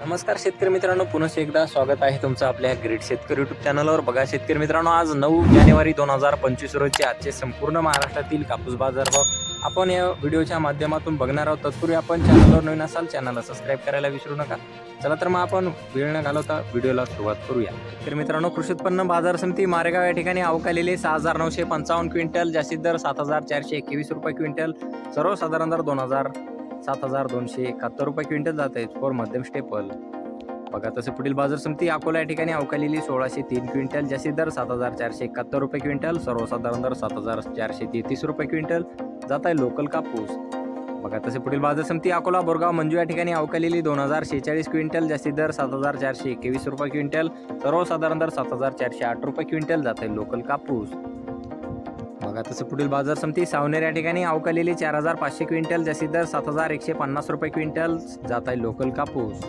नमस्कार शेतकरी मित्रांनो पुन्हा एकदा स्वागत आहे तुमचं आपल्या ग्रेट शेतकरी युट्यूब चॅनलवर बघा शेतकरी मित्रांनो आज नऊ जानेवारी दोन हजार पंचवीस रोजचे आजचे संपूर्ण महाराष्ट्रातील कापूस बाजारभाव आपण या व्हिडिओच्या माध्यमातून बघणार आहोत. तत्पूर्वी आपण चॅनलवर नवीन असाल चॅनलला सबस्क्राईब करायला विसरू नका. चला तर मग आपण वेळ न घालवता व्हिडिओला सुरुवात करूया. तर मित्रांनो कृषी उत्पन्न बाजार समिती मारेगाव या ठिकाणी अवकालेले सहा हजार नऊशे पंचावन्न क्विंटल जास्तीत दर सात हजार चारशे एकवीस रुपये क्विंटल सर्वसाधारण दर दोन हजार सात हजार दोनशे एकाहत्तर रुपये क्विंटल जात आहे फॉर मध्यम स्टेपल बघा तसे पुढील बाजार समिती अकोला या ठिकाणी अवकालेली सोळाशे तीन क्विंटल जास्तीत दर सात हजार चारशे एकाहत्तर रुपये क्विंटल सर्वसाधारण दर सात हजार चारशे तेहतीस रुपये क्विंटल. जात आहे लोकल कापूस. बघा तसे पुढील बाजार समिती अकोला बोरगाव मंजू या ठिकाणी अवकालेली दोन हजार शेहेचाळीस क्विंटल जास्तीत दर सात हजार चारशे एकवीस रुपये क्विंटल सर्वसाधारण दर सात हजार चारशे आठ रुपये क्विंटल जात आहे लोकल कापूस. बघा तसं पुढील बाजार समिती सावनेर या ठिकाणी अवकालेली चार हजार पाचशे क्विंटल जशी दर सात हजार एकशे पन्नास रुपये क्विंटल जात आहे लोकल कापूस.